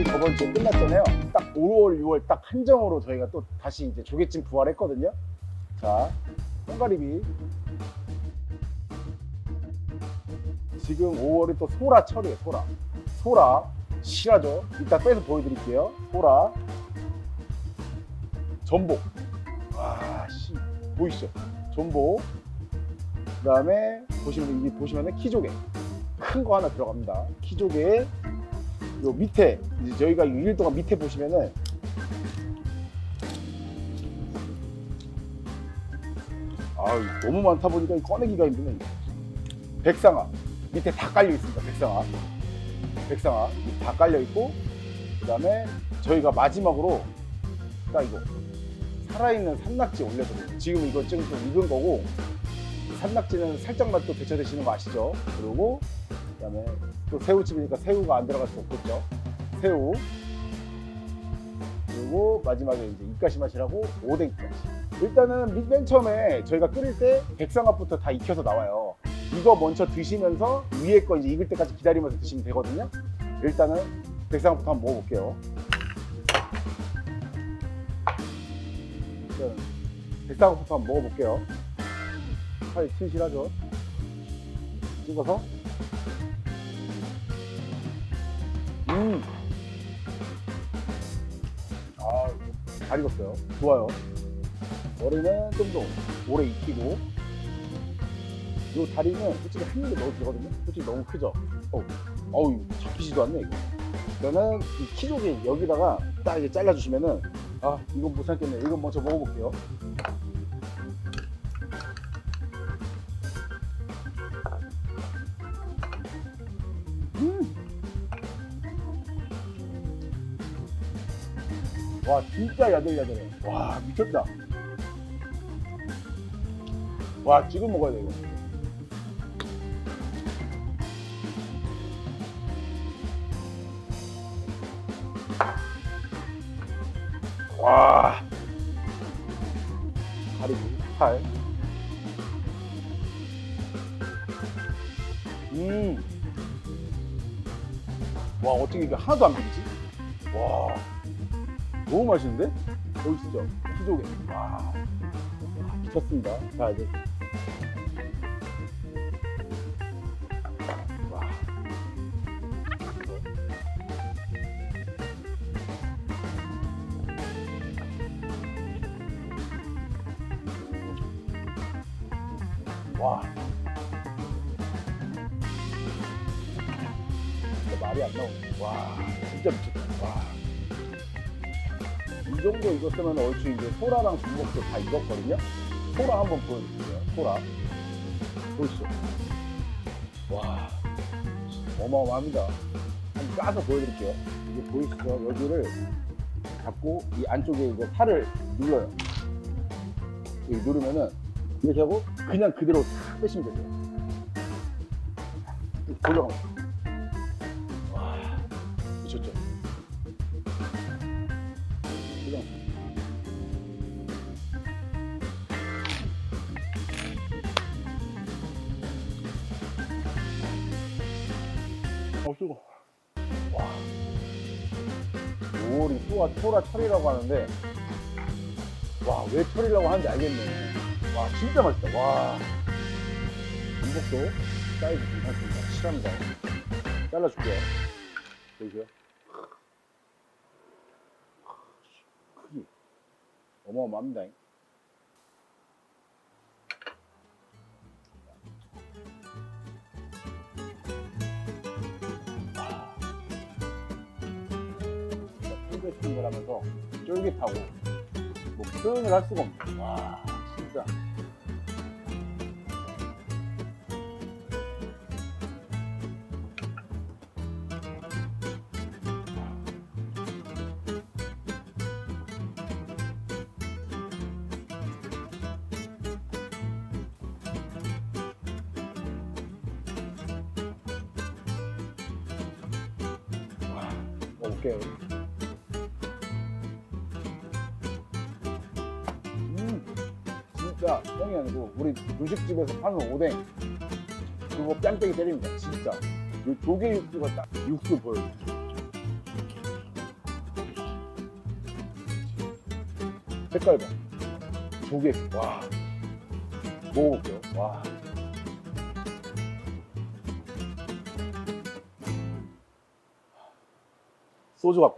설날이 저번 주에 끝났잖아요. 딱 5월, 6월 딱 한정으로 저희가 또 다시 이제 조개찜 부활했거든요. 자, 손가리비. 지금 5월이 또 소라 철이에요, 소라. 소라. 실하죠? 이따 빼서 보여드릴게요. 소라. 전복. 와, 씨. 보이시죠? 전복. 그 다음에 보시면, 여기 보시면은 키조개. 큰 거 하나 들어갑니다. 키조개. 요 밑에 이제 저희가 6일 동안 밑에 보시면은 아유 너무 많다 보니까 꺼내기가 힘드네. 백상아. 밑에 다 깔려 있습니다 백상아. 백상아 다 깔려 있고 그 다음에 저희가 마지막으로 딱 이거 살아있는 산낙지 올려드려요. 지금 이거 지금 좀 익은 거고 산낙지는 살짝만 또 데쳐 드시는 거 아시죠? 그리고 그 다음에 또 새우집이니까 새우가 안 들어갈 수 없겠죠. 새우. 그리고 마지막에 이제 입가시 맛이라고 오뎅까지. 일단은 밑- 맨 처음에 저희가 끓일 때 백상합부터 다 익혀서 나와요. 이거 먼저 드시면서 위에 거 이제 익을 때까지 기다리면서 드시면 되거든요. 일단은 백상합부터 한번 먹어볼게요. 일단 백상합부터 한번 먹어볼게요. 살이 튼실하죠. 찍어서 음. 아, 잘 익었어요. 좋아요. 머리는 좀 더 오래 익히고. 요 다리는 솔직히 한 입에 넣어도 되거든요. 솔직히 너무 크죠? 어우, 어우, 잡히지도 않네, 이거. 그러면 이 키조개 여기다가 딱 이렇게 잘라주시면은, 아, 이건 못 참겠네. 이건 먼저 먹어볼게요. 와 진짜 야들야들해. 와 미쳤다. 와 지금 먹어야 돼 이거. 와. 다리 팔. 음. 와 어떻게 이게 하나도 안 비리지? 와 너무 맛있는데? 보이시죠? 키조개. 와. 미쳤습니다. 자, 이제. 와. 와. 말이 안 나오네. 와. 진짜 미쳤다. 와. 이 정도 익었으면 얼추 이제 소라랑 전복도 다 익었거든요. 소라 한번 보여드릴게요. 소라. 보이시죠? 와, 어마어마합니다. 한번 까서 보여드릴게요. 이게 보이시죠? 여기를 잡고 이 안쪽에 이제 살을 눌러요. 여기 누르면은 이렇게 하고 그냥 그대로 싹 빼시면 되세요. 이렇게 돌려가면. 와, 미쳤죠? 어 뜨거. 와. 5월이 소라 소라 철이라고 하는데 와 왜 철이라고 하는지 알겠네. 와 진짜 맛있다. 와. 전복도 사이즈 괜찮습니다. 실합니다. 잘라줄게요. 보이세요? 크기 어마어마합니다. 탱글탱글하면서 쫄깃하고 뭐 표현을 할 수가 없네. 와 진짜. 먹을게요. 진짜 뻥이 아니고 우리 분식집에서 파는 오뎅 그거 뺨뺑이 때립니다 진짜. 이 조개 육수가 딱 육수 보여 색깔 봐. 조개 와. 먹어볼게요. 와. 소주 갖고 와.